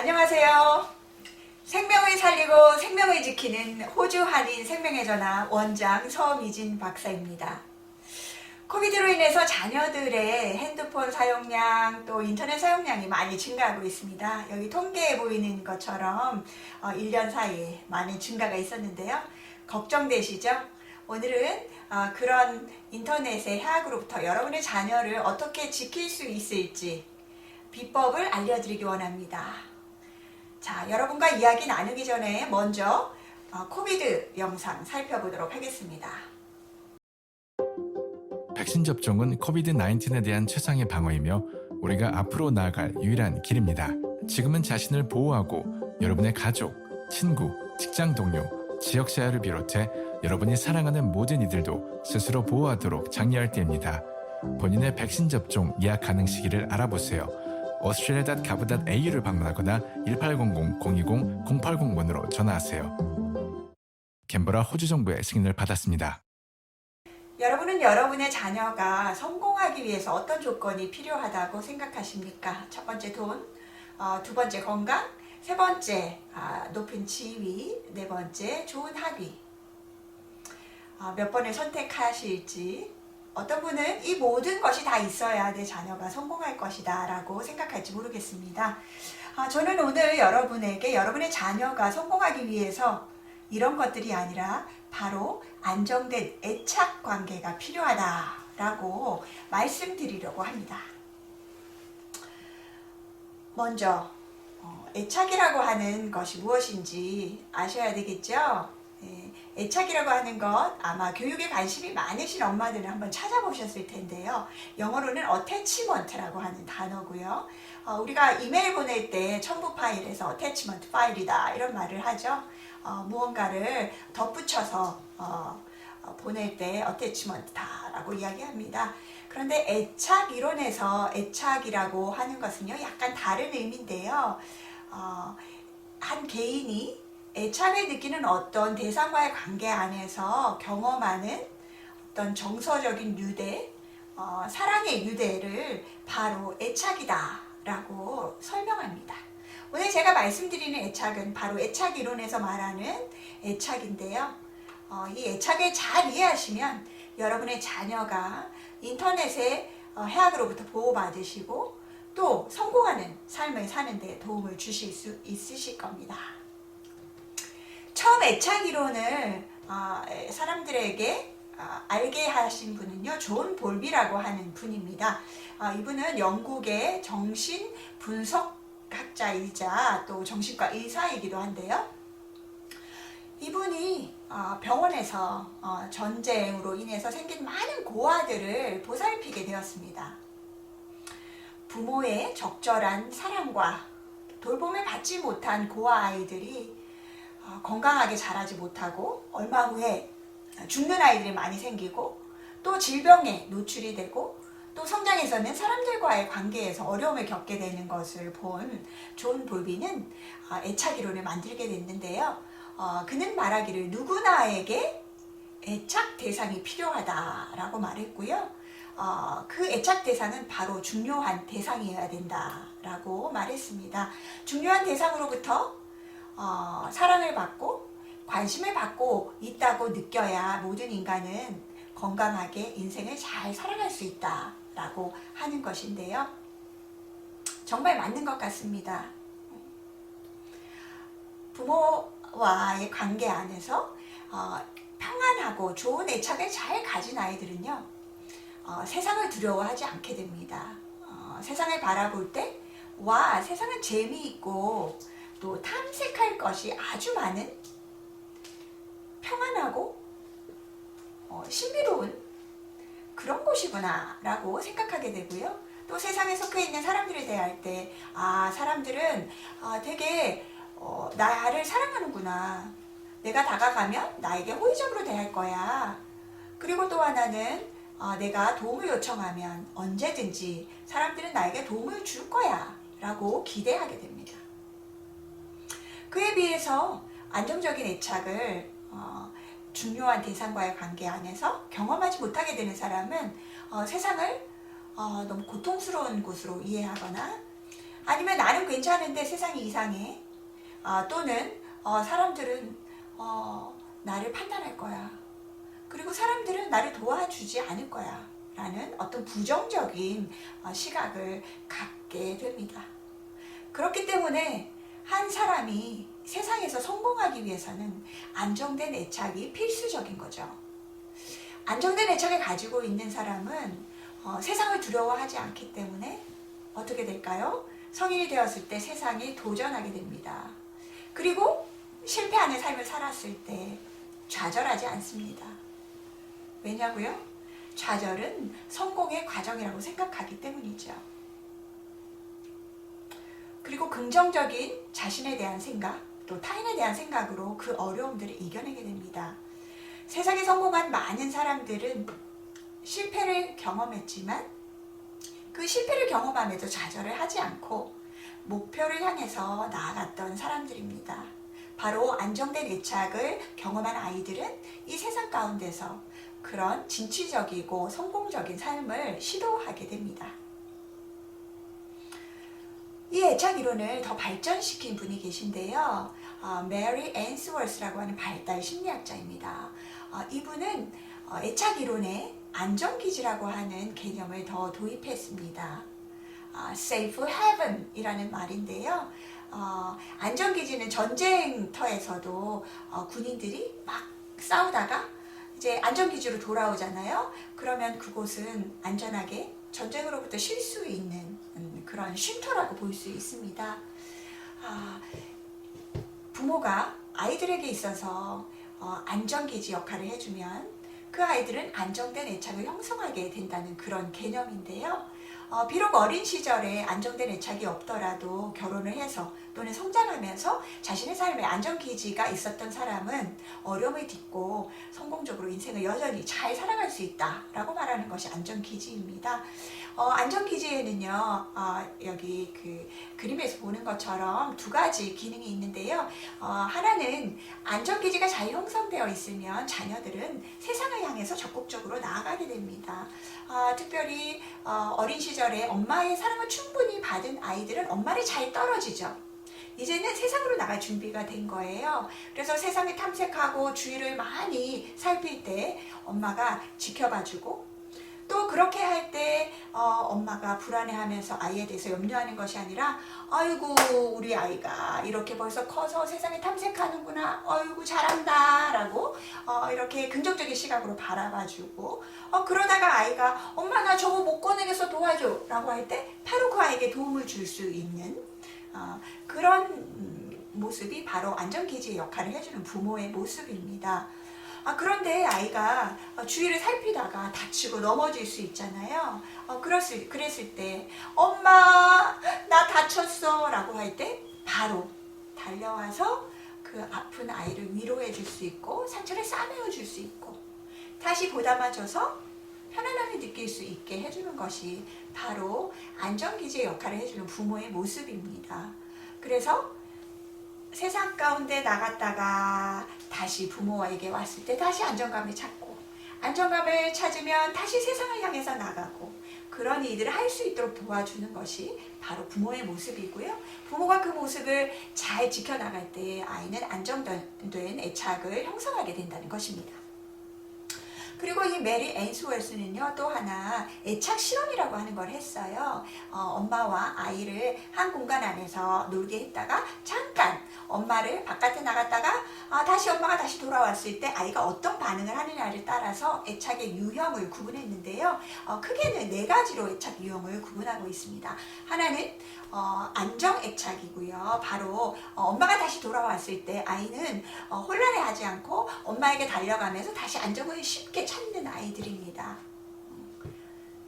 안녕하세요. 생명을 살리고 생명을 지키는 호주 한인 생명의 전화 원장 서미진 박사입니다. 코비드로 인해서 자녀들의 핸드폰 사용량 또 인터넷 사용량이 많이 증가하고 있습니다. 여기 통계에 보이는 것처럼 어, 1년 사이에 많은 증가가 있었는데요. 걱정되시죠? 오늘은 어, 그런 인터넷의 해악으로부터 여러분의 자녀를 어떻게 지킬 수 있을지 비법을 알려드리기 원합니다. 자, 여러분과 이야기 나누기 전에 먼저 어, 코비드 영상 살펴보도록 하겠습니다. 백신 접종은 코비드-19에 대한 최상의 방어이며 우리가 앞으로 나아갈 유일한 길입니다. 지금은 자신을 보호하고 여러분의 가족, 친구, 직장 동료, 지역 사회를 비롯해 여러분이 사랑하는 모든 이들도 스스로 보호하도록 장려할 때입니다. 본인의 백신 접종 예약 가능 시기를 알아보세요. australia.gov.au를 방문하거나 1800-020-080번으로 전화하세요. 캔버라 호주 정부의 승인을 받았습니다. 여러분은 여러분의 자녀가 성공하기 위해서 어떤 조건이 필요하다고 생각하십니까? 첫 번째 돈, 어, 두 번째 건강, 세 번째 아, 높은 지위, 네 번째 좋은 학위. 아, 몇 번을 선택하실지 어떤 분은 이 모든 것이 다 있어야 내 자녀가 성공할 것이다 라고 생각할지 모르겠습니다. 아, 저는 오늘 여러분에게 여러분의 자녀가 성공하기 위해서 이런 것들이 아니라 바로 안정된 애착 관계가 필요하다라고 말씀드리려고 합니다. 먼저 어, 애착이라고 하는 것이 무엇인지 아셔야 되겠죠? 예, 애착이라고 하는 것 아마 교육에 관심이 많으신 엄마들은 한번 찾아보셨을 텐데요. 영어로는 attachment라고 하는 단어고요. 어, 우리가 이메일 보낼 때 첨부 파일에서 attachment 파일이다 이런 말을 하죠. 어, 무언가를 덧붙여서 어, 어, 보낼 때 attachment다라고 이야기합니다. 그런데 애착 이론에서 애착이라고 하는 것은요 약간 다른 의미인데요. 어, 한 개인이 애착을 느끼는 어떤 대상과의 관계 안에서 경험하는 어떤 정서적인 유대, 어, 사랑의 유대를 바로 애착이다라고 설명합니다. 오늘 제가 말씀드리는 애착은 바로 애착 이론에서 말하는 애착인데요. 어, 이 애착을 잘 이해하시면 여러분의 자녀가 인터넷의 어, 해악으로부터 보호받으시고 또 성공하는 삶을 사는데 도움을 주실 수 있으실 겁니다. 처음 애착 이론을 어, 사람들에게 어, 알게 하신 분은요, 존 볼비라고 하는 분입니다. 어, 이분은 영국의 정신 분석 학자이자 또 정신과 의사이기도 한데요. 이분이 어, 병원에서 어, 전쟁으로 인해서 생긴 많은 고아들을 보살피게 되었습니다. 부모의 적절한 사랑과 돌봄을 받지 못한 고아 아이들이 어, 건강하게 자라지 못하고 얼마 후에 죽는 아이들이 많이 생기고 또 질병에 노출이 되고 또 성장에서는 사람들과의 관계에서 어려움을 겪게 되는 것을 본 존 볼비는 아, 애착 이론을 만들게 됐는데요. 어, 그는 말하기를 누구나에게 애착 대상이 필요하다라고 말했고요. 어, 그 애착 대상은 바로 중요한 대상이어야 된다라고 말했습니다. 중요한 대상으로부터 어, 사랑을 받고 관심을 받고 있다고 느껴야 모든 인간은 건강하게 인생을 잘 살아갈 수 있다라고 하는 것인데요. 정말 맞는 것 같습니다. 부모와의 관계 안에서 어, 평안하고 좋은 애착을 잘 가진 아이들은요, 어, 세상을 두려워하지 않게 됩니다. 어, 세상을 바라볼 때, 와, 세상은 재미있고 또 탐색할 것이 아주 많은 평안하고 어, 신비로운 그런 곳이구나 라고 생각하게 되고요. 또 세상에 속해 있는 사람들을 대할 때, 아, 사람들은 아, 되게 어, 나를 사랑하는구나. 내가 다가가면 나에게 호의적으로 대할 거야. 그리고 또 하나는 어, 내가 도움을 요청하면 언제든지 사람들은 나에게 도움을 줄 거야. 라고 기대하게 됩니다. 그에 비해서 안정적인 애착을 어, 중요한 대상과의 관계 안에서 경험하지 못하게 되는 사람은 어, 세상을 어, 너무 고통스러운 곳으로 이해하거나 아니면 나는 괜찮은데 세상이 이상해. 아, 또는 어, 사람들은 어, 나를 판단할 거야. 그리고 사람들은 나를 도와주지 않을 거야. 라는 어떤 부정적인 어, 시각을 갖게 됩니다. 그렇기 때문에 한 사람이 세상에서 성공하기 위해서는 안정된 애착이 필수적인 거죠. 안정된 애착을 가지고 있는 사람은 어, 세상을 두려워하지 않기 때문에 어떻게 될까요? 성인이 되었을 때 세상에 도전하게 됩니다. 그리고 실패하는 삶을 살았을 때 좌절하지 않습니다. 왜냐고요? 좌절은 성공의 과정이라고 생각하기 때문이죠. 그리고 긍정적인 자신에 대한 생각, 또 타인에 대한 생각으로 그 어려움들을 이겨내게 됩니다. 세상에 성공한 많은 사람들은 실패를 경험했지만 그 실패를 경험함에도 좌절을 하지 않고 목표를 향해서 나아갔던 사람들입니다. 바로 안정된 애착을 경험한 아이들은 이 세상 가운데서 그런 진취적이고 성공적인 삶을 시도하게 됩니다. 이 애착 이론을 더 발전시킨 분이 계신데요. 어, 메리 앤스월스라고 하는 발달 심리학자입니다. 어, 이분은 어, 애착 이론에 안정기지라고 하는 개념을 더 도입했습니다. 아, safe haven이라는 말인데요. 어, 안전기지는 전쟁터에서도 어, 군인들이 막 싸우다가 이제 안전기지로 돌아오잖아요. 그러면 그곳은 안전하게 전쟁으로부터 쉴 수 있는 음, 그런 쉼터라고 볼 수 있습니다. 아, 부모가 아이들에게 있어서 어, 안전기지 역할을 해주면 그 아이들은 안정된 애착을 형성하게 된다는 그런 개념인데요. 어, 비록 어린 시절에 안정된 애착이 없더라도 결혼을 해서 또는 성장하면서 자신의 삶에 안정기지가 있었던 사람은 어려움을 딛고 성공적으로 인생을 여전히 잘 살아갈 수 있다라고 말하는 것이 안정기지입니다. 어, 안정기지에는요, 어, 여기 그 그림에서 보는 것처럼 두 가지 기능이 있는데요. 어, 하나는 안정기지가 잘 형성되어 있으면 자녀들은 세상을 향해서 적극적으로 나아가게 됩니다. 어, 특별히 어, 어린 시절에 엄마의 사랑을 충분히 받은 아이들은 엄마를 잘 떨어지죠. 이제는 세상으로 나갈 준비가 된 거예요. 그래서 세상을 탐색하고 주위를 많이 살필 때 엄마가 지켜봐주고 또 그렇게 할 때 어, 엄마가 불안해하면서 아이에 대해서 염려하는 것이 아니라 아이고 우리 아이가 이렇게 벌써 커서 세상을 탐색하는구나. 아이고 잘한다 라고 어, 이렇게 긍정적인 시각으로 바라봐주고 어, 그러다가 아이가 엄마 나 저거 못 꺼내겠어. 도와줘. 라고 할 때 바로 그 아이에게 도움을 줄 수 있는 어, 그런 음, 모습이 바로 안전기지의 역할을 해주는 부모의 모습입니다. 아, 그런데 아이가 어, 주위를 살피다가 다치고 넘어질 수 있잖아요. 어, 그랬을, 그랬을 때, 엄마, 나 다쳤어. 라고 할 때, 바로 달려와서 그 아픈 아이를 위로해 줄 수 있고, 상처를 싸매어 줄 수 있고, 다시 보담아줘서 편안함을 느낄 수 있게 해주는 것이 바로 안전기지의 역할을 해주는 부모의 모습입니다. 그래서 세상 가운데 나갔다가 다시 부모에게 왔을 때 다시 안정감을 찾고 안정감을 찾으면 다시 세상을 향해서 나가고 그런 일들을 할 수 있도록 도와주는 것이 바로 부모의 모습이고요. 부모가 그 모습을 잘 지켜나갈 때 아이는 안정된 애착을 형성하게 된다는 것입니다. 그리고 이 메리 앤스월스는요 또 하나 애착 실험이라고 하는 걸 했어요. 어, 엄마와 아이를 한 공간 안에서 놀게 했다가 잠깐 엄마를 바깥에 나갔다가 아, 다시 엄마가 다시 돌아왔을 때 아이가 어떤 반응을 하느냐를 따라서 애착의 유형을 구분했는데요. 어, 크게는 네 가지로 애착 유형을 구분하고 있습니다. 하나는 어, 안정 애착이고요. 바로 어, 엄마가 다시 돌아왔을 때 아이는 어, 혼란해하지 않고 엄마에게 달려가면서 다시 안정을 쉽게 찾는 아이들입니다.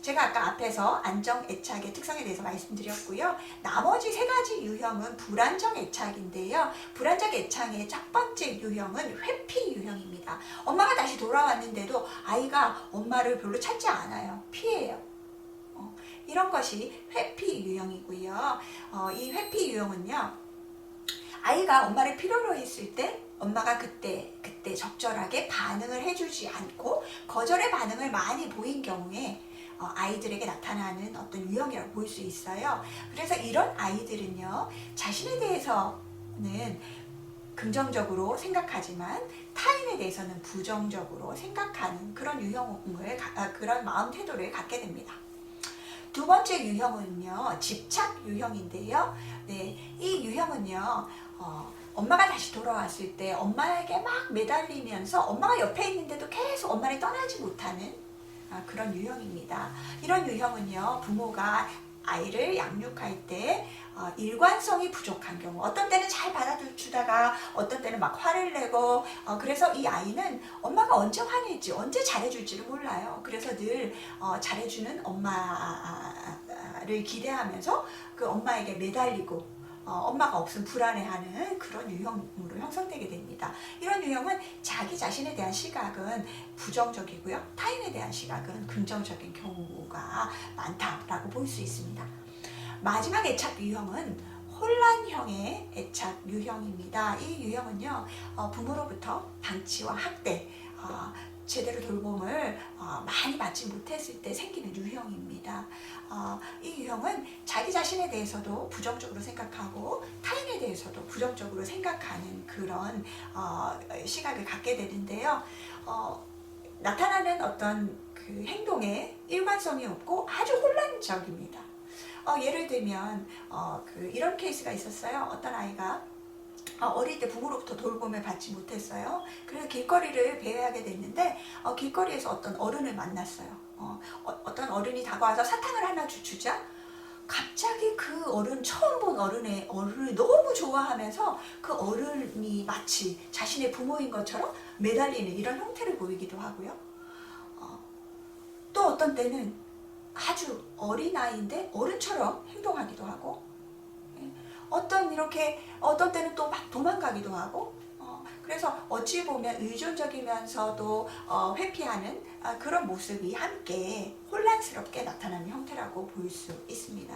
제가 아까 앞에서 안정 애착의 특성에 대해서 말씀드렸고요. 나머지 세 가지 유형은 불안정 애착인데요. 불안정 애착의 첫 번째 유형은 회피 유형입니다. 엄마가 다시 돌아왔는데도 아이가 엄마를 별로 찾지 않아요. 피해요. 어, 이런 것이 회피 유형이고요. 어, 이 회피 유형은요. 아이가 엄마를 필요로 했을 때 엄마가 그때 그때 적절하게 반응을 해주지 않고 거절의 반응을 많이 보인 경우에 어, 아이들에게 나타나는 어떤 유형이라고 볼 수 있어요. 그래서 이런 아이들은요, 자신에 대해서는 긍정적으로 생각하지만 타인에 대해서는 부정적으로 생각하는 그런 유형을 가- 아, 그런 마음 태도를 갖게 됩니다. 두 번째 유형은요 집착 유형인데요. 네, 이 유형은요 어, 엄마가 다시 돌아왔을 때 엄마에게 막 매달리면서 엄마가 옆에 있는데도 계속 엄마를 떠나지 못하는 아, 그런 유형입니다. 이런 유형은요 부모가 아이를 양육할 때 어, 일관성이 부족한 경우 어떤 때는 잘 받아주다가 어떤 때는 막 화를 내고 어, 그래서 이 아이는 엄마가 언제 화낼지 언제 잘해줄지를 몰라요 그래서 늘 어, 잘해주는 엄마를 기대하면서 그 엄마에게 매달리고 어, 엄마가 없으면 불안해하는 그런 유형으로 형성되게 됩니다. 이런 유형은 자기 자신에 대한 시각은 부정적이고요. 타인에 대한 시각은 긍정적인 경우가 많다라고 볼 수 있습니다. 마지막 애착 유형은 혼란형의 애착 유형입니다. 이 유형은요, 어, 부모로부터 방치와 학대, 어, 제대로 돌봄을 어, 많이 받지 못했을 때 생기는 유형입니다. 어, 이 유형은 자기 자신에 대해서도 부정적으로 생각하고 타인에 대해서도 부정적으로 생각하는 그런 어, 시각을 갖게 되는데요. 어, 나타나는 어떤 그 행동에 일관성이 없고 아주 혼란적입니다. 어, 예를 들면 어, 그 이런 케이스가 있었어요. 어떤 아이가 어, 어릴 때 부모로부터 돌봄을 받지 못했어요. 그래서 길거리를 배회하게 됐는데 어, 길거리에서 어떤 어른을 만났어요. 어, 어, 떤 어른이 다가와서 사탕을 하나 주, 주자 갑자기 그 어른 처음 본 어른의 어른을 너무 좋아하면서 그 어른이 마치 자신의 부모인 것처럼 매달리는 이런 형태를 보이기도 하고요. 어, 또 어떤 때는 아주 어린 아이인데 어른처럼 행동하기도 하고 예, 어떤 이렇게 어떤 때는 또 막 도망가기도 하고 어, 그래서 어찌 보면 의존적이면서도 어, 회피하는 아, 그런 모습이 함께 혼란스럽게 나타나는 형태라고 볼 수 있습니다.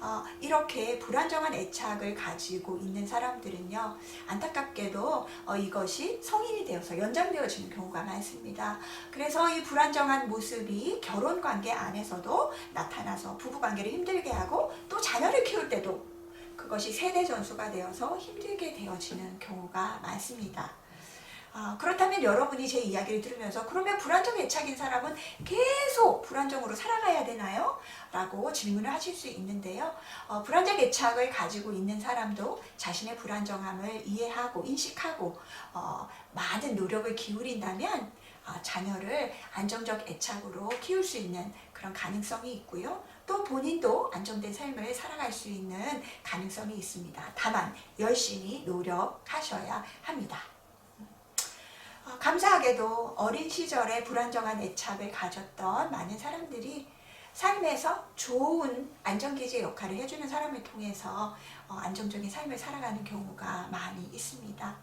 어, 이렇게 불안정한 애착을 가지고 있는 사람들은요 안타깝게도 어, 이것이 성인이 되어서 연장되어지는 경우가 많습니다. 그래서 이 불안정한 모습이 결혼 관계 안에서도 나타나서 부부 관계를 힘들게 하고 또 자녀를 키울 때도 그것이 세대 전수가 되어서 힘들게 되어지는 경우가 많습니다. 아, 그렇다면 여러분이 제 이야기를 들으면서 그러면 불안정 애착인 사람은 계속 불안정으로 살아가야 되나요? 라고 질문을 하실 수 있는데요. 어, 불안정 애착을 가지고 있는 사람도 자신의 불안정함을 이해하고 인식하고 어, 많은 노력을 기울인다면 어, 자녀를 안정적 애착으로 키울 수 있는 그런 가능성이 있고요. 또 본인도 안정된 삶을 살아갈 수 있는 가능성이 있습니다. 다만 열심히 노력하셔야 합니다. 어, 감사하게도 어린 시절에 불안정한 애착을 가졌던 많은 사람들이 삶에서 좋은 안정기지 역할을 해주는 사람을 통해서 어, 안정적인 삶을 살아가는 경우가 많이 있습니다.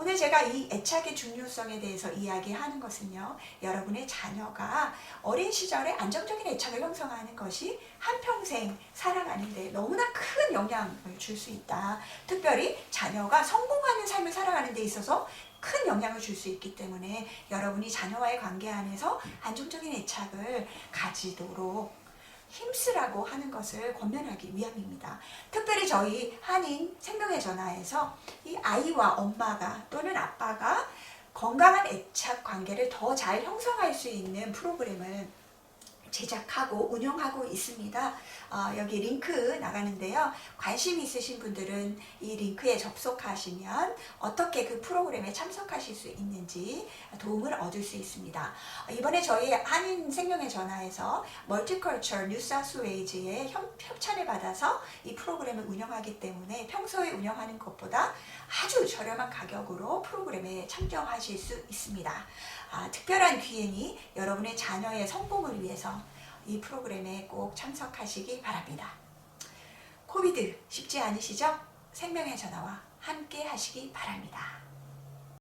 오늘 제가 이 애착의 중요성에 대해서 이야기하는 것은요, 여러분의 자녀가 어린 시절에 안정적인 애착을 형성하는 것이 한평생 살아가는데 너무나 큰 영향을 줄 수 있다. 특별히 자녀가 성공하는 삶을 살아가는 데 있어서 큰 영향을 줄 수 있기 때문에 여러분이 자녀와의 관계 안에서 안정적인 애착을 가지도록 힘쓰라고 하는 것을 권면하기 위함입니다. 특별히 저희 한인 생명의 전화에서 이 아이와 엄마가 또는 아빠가 건강한 애착 관계를 더 잘 형성할 수 있는 프로그램을 제작하고 운영하고 있습니다. 어, 여기 링크 나가는데요. 관심 있으신 분들은 이 링크에 접속하시면 어떻게 그 프로그램에 참석하실 수 있는지 도움을 얻을 수 있습니다. 어, 이번에 저희 한인 생명의 전화에서 멀티컬처 뉴사스웨이즈의 협찬을 받아서 이 프로그램을 운영하기 때문에 평소에 운영하는 것보다 아주 저렴한 가격으로 프로그램에 참여하실 수 있습니다. 아, 특별한 기회니 여러분의 자녀의 성공을 위해서 이 프로그램에 꼭 참석하시기 바랍니다. 코비드 쉽지 않으시죠? 생명의 전화와 함께 하시기 바랍니다.